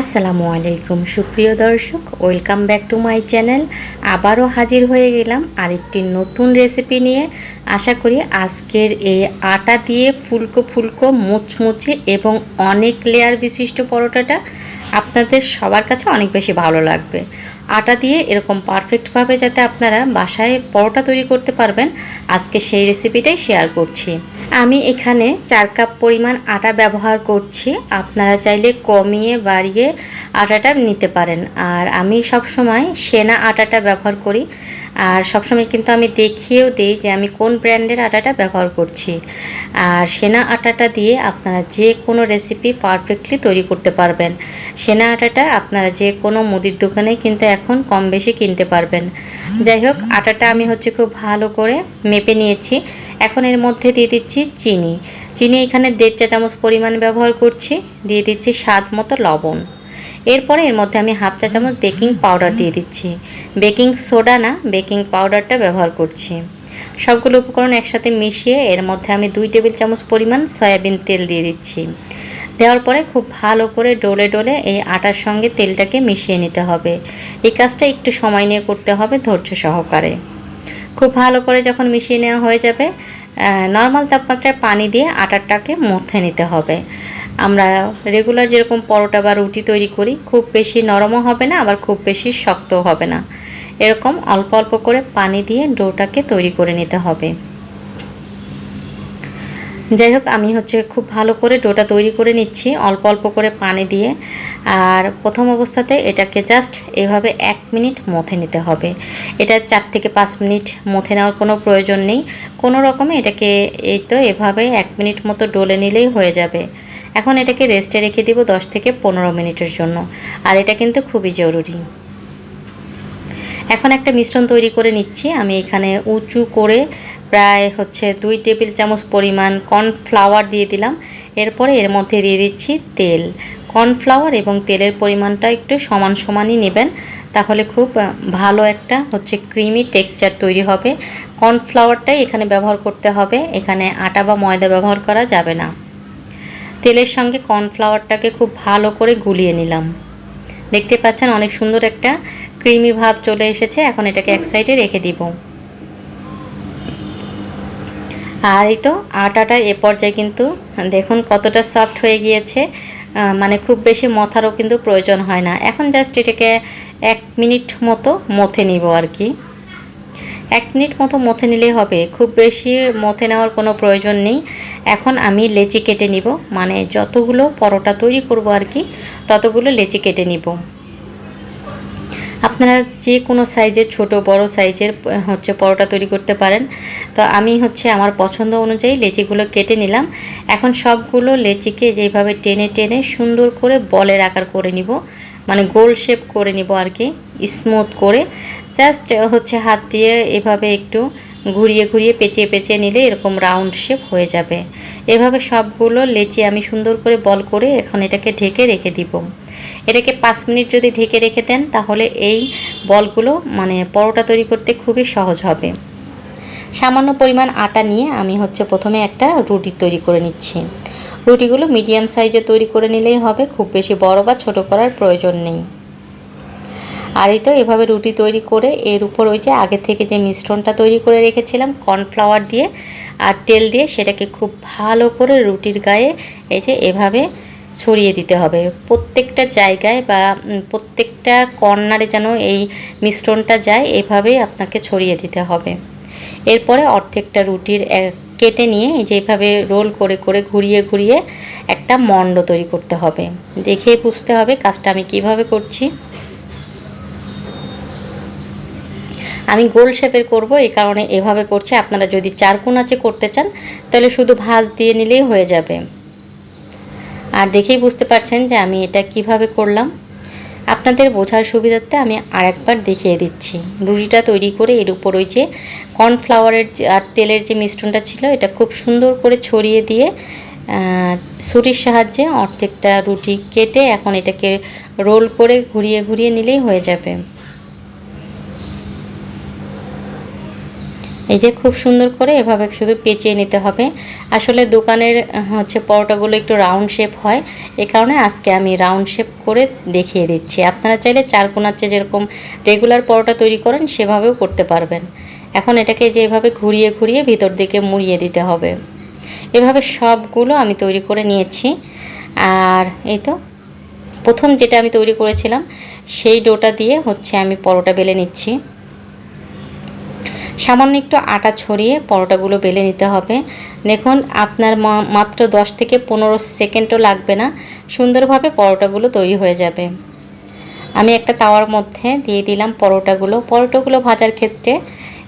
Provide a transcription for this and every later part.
আসসালামু আলাইকুম, সুপ্রিয় দর্শক, welcome back to my channel. আবারও হাজির হয়ে গেলাম আরেকটি নতুন রেসিপি নিয়ে। আশা করি আজকের এই আটা দিয়ে ফুলকো ফুলকো, মুচমুচে এবং অনেক লেয়ার বিশিষ্ট পরোটাটা আপনাদের সবার কাছে অনেক বেশি ভালো লাগবে। আটা দিয়ে এরকম পারফেক্টভাবে যাতে আপনারা বাসায় পরোটা তৈরি করতে পারবেন, আজকে সেই রেসিপিটাই শেয়ার করছি। আমি এখানে চার কাপ পরিমাণ আটা ব্যবহার করছি। আপনারা চাইলে কমিয়ে বাড়িয়ে আটাটা নিতে পারেন। আর আমি সব সময় সেনা আটাটা ব্যবহার করি। আর সবসময় কিন্তু আমি দেখিয়েও দিই যে আমি কোন ব্র্যান্ডের আটাটা ব্যবহার করছি। আর সেনা আটাটা দিয়ে আপনারা যে কোনো রেসিপি পারফেক্টলি তৈরি করতে পারবেন। সেনা আটাটা আপনারা যে কোনো মুদির দোকানে কিন্তু এখন কম বেশি কিনতে পারবেন। যাই হোক আটাটা আমি হচ্ছে খুব ভালো করে মেপে নিয়েছি। এখন এর মধ্যে দিয়ে দিচ্ছি চিনি। চিনি এখানে দেড় চা চামচ পরিমাণ ব্যবহার করছি। দিয়ে দিচ্ছি স্বাদ মতো লবণ। এরপরে এর মধ্যে আমি হাফ চা চামচ বেকিং পাউডার দিয়ে দিচ্ছি। বেকিং সোডা না, বেকিং পাউডারটা ব্যবহার করছি। সবগুলো উপকরণ একসাথে মিশিয়ে এর মধ্যে আমি দুই টেবিল চামচ পরিমাণ সয়াবিন তেল দিয়ে দিচ্ছি। দেওয়ার পরে খুব ভালো করে ডলে ডলে এই আটার সঙ্গে তেলটাকে মিশিয়ে নিতে হবে। এই কাজটা একটু সময় নিয়ে করতে হবে ধৈর্য সহকারে। খুব ভালো করে যখন মিশিয়ে নেওয়া হয়ে যাবে নর্মাল তাপমাত্রায় পানি দিয়ে আটারটাকে মথে নিতে হবে। আমরা রেগুলার যেরকম পরোটা বা রুটি তৈরি করি, খুব বেশি নরমও হবে না, আবার খুব বেশি শক্তও হবে না। এরকম অল্প অল্প করে পানি দিয়ে ডোটাকে তৈরি করে নিতে হবে। যাই হোক, আমি হচ্ছে খুব ভালো করে ডোটা তৈরি করে নিচ্ছি, অল্প অল্প করে পানি দিয়ে। আর প্রথম অবস্থাতে এটাকে জাস্ট এভাবে এক মিনিট মথে নিতে হবে। এটা চার থেকে পাঁচ মিনিট মথে নেওয়ার কোনো প্রয়োজন নেই। কোনো রকমে এটাকে এই তো এভাবে এক মিনিট মতো ডলে নিলেই হয়ে যাবে। এখন এটাকে রেস্টে রেখে দিব দশ থেকে পনেরো মিনিটের জন্য। আর এটা কিন্তু খুবই জরুরি। এখন একটা মিশ্রণ তৈরি করে নিচ্ছি। আমি এখানে উঁচু করে প্রায় হচ্ছে দুই টেবিল চামচ পরিমাণ কর্নফ্লাওয়ার দিয়ে দিলাম। এরপরে এর মধ্যে দিয়ে দিচ্ছি তেল। কর্নফ্লাওয়ার এবং তেলের পরিমাণটা একটু সমান সমানই নেবেন, তাহলে খুব ভালো একটা হচ্ছে ক্রিমি টেক্সচার তৈরি হবে। কর্নফ্লাওয়ারটাই এখানে ব্যবহার করতে হবে। এখানে আটা বা ময়দা ব্যবহার করা যাবে না। তেলের সঙ্গে কর্নফ্লাওয়ারটাকে খুব ভালো করে গুলিয়ে নিলাম। দেখতে পাচ্ছেন অনেক সুন্দর একটা ক্রিমি ভাব চলে এসেছে, এখন এটাকে এক সাইডে রেখে দিব। আর এই তো আটাটা এ পর্যায়ে কিন্তু দেখুন কতটা সফট হয়ে গিয়েছে মানে খুব বেশি মথারও কিন্তু প্রয়োজন হয় না। এখন জাস্ট এটাকে এক মিনিট মতো মথে নিব আর কি। এক মিনিট মতো মথে নিলেই হবে, খুব বেশি মথে নেওয়ার কোনো প্রয়োজন নেই। এখন আমি লেচি কেটে নিব মানে যতগুলো পরোটা তৈরি করব আর কি, ততগুলো লেচি কেটে নিব। আপনারা যে কোনো সাইজের ছোট, বড় সাইজের হচ্ছে পরোটা তৈরি করতে পারেন। তো আমি হচ্ছে আমার পছন্দ অনুযায়ী লেচিগুলো কেটে নিলাম। এখন সবগুলো লেচিকে যেভাবে টেনে টেনে সুন্দর করে বলের আকার করে নিব মানে গোল শেপ করে নিব আর কি স্মুথ করে। জাস্ট হচ্ছে হাত দিয়ে এভাবে একটু ঘুরিয়ে ঘুরিয়ে পেঁচিয়ে পেঁচিয়ে নিলে এরকম রাউন্ড শেপ হয়ে যাবে। এভাবে সবগুলো লেচি আমি সুন্দর করে বল করে এখন এটাকে ঢেকে রেখে দিব। এটাকে পাঁচ মিনিট যদি ঢেকে রেখে দেন, তাহলে এই বলগুলো মানে পরোটা তৈরি করতে খুবই সহজ হবে। সামান্য পরিমাণ আটা নিয়ে আমি হচ্ছে প্রথমে একটা রুটি তৈরি করে নিচ্ছি। রুটিগুলো মিডিয়াম সাইজে তৈরি করে নিলেই হবে, খুব বেশি বড় বা ছোট করার প্রয়োজন নেই। আর এই তো এভাবে রুটি তৈরি করে এর উপর ওই যে আগে থেকে যে মিশ্রণটা তৈরি করে রেখেছিলাম কর্নফ্লাওয়ার দিয়ে আর তেল দিয়ে সেটাকে খুব ভালো করে রুটির গায়ে এই যে এভাবে ছড়িয়ে দিতে হবে। প্রত্যেকটা জায়গায় বা প্রত্যেকটা কর্নারে যেন এই মিশ্রণটা যায় এভাবেই আপনাকে ছড়িয়ে দিতে হবে। এরপরে অর্ধেকটা রুটির কেটে নিয়ে যেভাবে রোল করে করে ঘুরিয়ে ঘুরিয়ে একটা মণ্ড তৈরি করতে হবে। দেখেই বুঝতে হবে কাজটা আমি কীভাবে করছি। আমি গোল শেপের করব, এই কারণে এভাবে করছে। আপনারা যদি চার আছে করতে চান, তাহলে শুধু ভাজ দিয়ে নিলেই হয়ে যাবে। আর দেখেই বুঝতে পারছেন যে আমি এটা কীভাবে করলাম। আপনাদের বোঝার সুবিধার্থে আমি আরেকবার দেখিয়ে দিচ্ছি। রুটিটা তৈরি করে এর উপর ওই যে কর্নফ্লাওয়ারের আর তেলের যে মিশ্রণটা ছিল, এটা খুব সুন্দর করে ছড়িয়ে দিয়ে ছুরির সাহায্যে অর্ধেকটা রুটি কেটে এখন এটাকে রোল করে ঘুরিয়ে ঘুরিয়ে নিলেই হয়ে যাবে। এই যে খুব সুন্দর করে এভাবে শুধু পেঁচিয়ে নিতে হবে। আসলে দোকানের হচ্ছে পরোটাগুলো একটু রাউন্ড শেপ হয়। এ কারণে আজকে আমি রাউন্ড শেপ করে দেখিয়ে দিচ্ছি। আপনারা চাইলে চার কোনার চেয়ে যেরকম রেগুলার পরোটা তৈরি করেন, সেভাবেও করতে পারবেন। এখন এটাকে যেভাবে ঘুরিয়ে ঘুরিয়ে ভিতর দিকে মুড়িয়ে দিতে হবে। এভাবে সবগুলো আমি তৈরি করে নিয়েছি। আর এই তো, প্রথম যেটা আমি তৈরি করেছিলাম, সেই ডোটা দিয়ে হচ্ছে আমি পরোটা বেলে নিচ্ছি। সামান্য একটু আটা ছড়িয়ে পরোটাগুলো বেলে নিতে হবে। দেখুন, আপনার মাত্র দশ থেকে পনেরো সেকেন্ডও লাগবে না। সুন্দরভাবে পরোটাগুলো তৈরি হয়ে যাবে। আমি একটা তাওয়ার মধ্যে দিয়ে দিলাম পরোটাগুলো। পরোটাগুলো ভাজার ক্ষেত্রে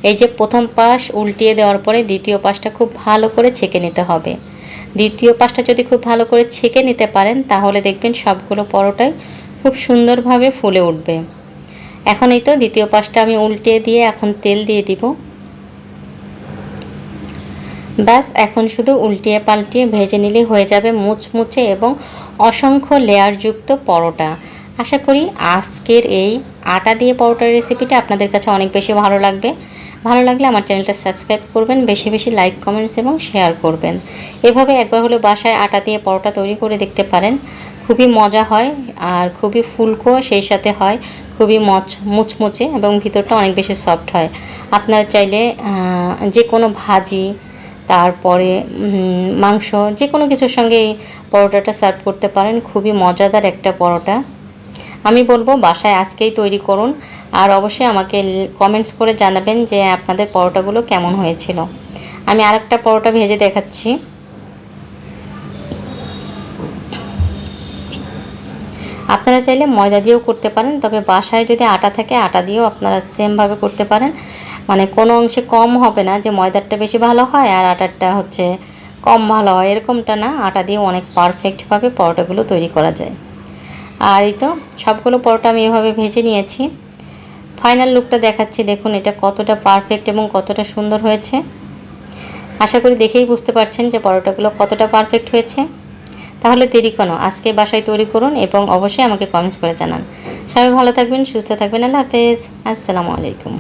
এই যে প্রথম পাশ উল্টিয়ে দেওয়ার পরে দ্বিতীয় পাশটা খুব ভালো করে ছেঁকে নিতে হবে। দ্বিতীয় পাশটা যদি খুব ভালো করে ছেঁকে নিতে পারেন, তাহলে দেখবেন সবগুলো পরোটাই খুব সুন্দরভাবে ফুলে উঠবে। এখন এই তো দ্বিতীয় পাশটা আমি উল্টিয়ে দিয়ে এখন তেল দিয়ে দিব। ব্যাস, এখন শুধু উল্টিয়ে পাল্টিয়ে ভেজে নিলেই হয়ে যাবে মুচমুচে এবং অসংখ্য লেয়ারযুক্ত পরোটা। আশা করি আজকের এই আটা দিয়ে পরোটার রেসিপিটা আপনাদের কাছে অনেক বেশি ভালো লাগবে। ভালো লাগলে আমার চ্যানেলটা সাবস্ক্রাইব করবেন, বেশি বেশি লাইক কমেন্টস এবং শেয়ার করবেন। এভাবে একবার হলে বাসায় আটা দিয়ে পরোটা তৈরি করে দেখতে পারেন। খুবই মজা হয় আর খুবই ফুলকো সেই সাথে হয়। খুবই মচ, মুচমুচে এবং ভিতরটা অনেক বেশি সফট হয়। আপনারা চাইলে যে কোনো ভাজি, তারপরে মাংস, যে কোনো কিছুর সঙ্গে এই পরোটাটা সার্ভ করতে পারেন। খুবই মজাদার একটা পরোটা। আমি বলব, বাসায় আজকেই তৈরি করুন। আর অবশ্যই আমাকে কমেন্টস করে জানাবেন যে আপনাদের পরোটাগুলো কেমন হয়েছিল। আমি আরেকটা পরোটা ভেজে দেখাচ্ছি। আপনারা চাইলে ময়দা দিয়েও করতে পারেন, তবে বাসায় যদি আটা থাকে, আটা দিয়েও আপনারা সেমভাবে করতে পারেন। মানে কোনো অংশে কম হবে না যে ময়দারটা বেশি ভালো হয় আর আটারটা হচ্ছে কম ভালো হয়, এরকমটা না। আটা দিয়ে অনেক পারফেক্টভাবে পরোটাগুলো তৈরি করা যায়। আর এই তো সবগুলো পরোটা আমি এভাবে ভেজে নিয়েছি। ফাইনাল লুকটা দেখাচ্ছি, দেখুন এটা কতটা পারফেক্ট এবং কতটা সুন্দর হয়েছে। আশা করি দেখেই বুঝতে পারছেন যে পরোটাগুলো কতটা পারফেক্ট হয়েছে। তাহলে দেরি কেন? আজকে বাসায় তৈরি করুন এবং অবশ্যই আমাকে কমেন্টস করে জানান। সবাই ভালো থাকবেন, সুস্থ থাকবেন। আল্লাহ হাফেজ। আসসালামু আলাইকুম।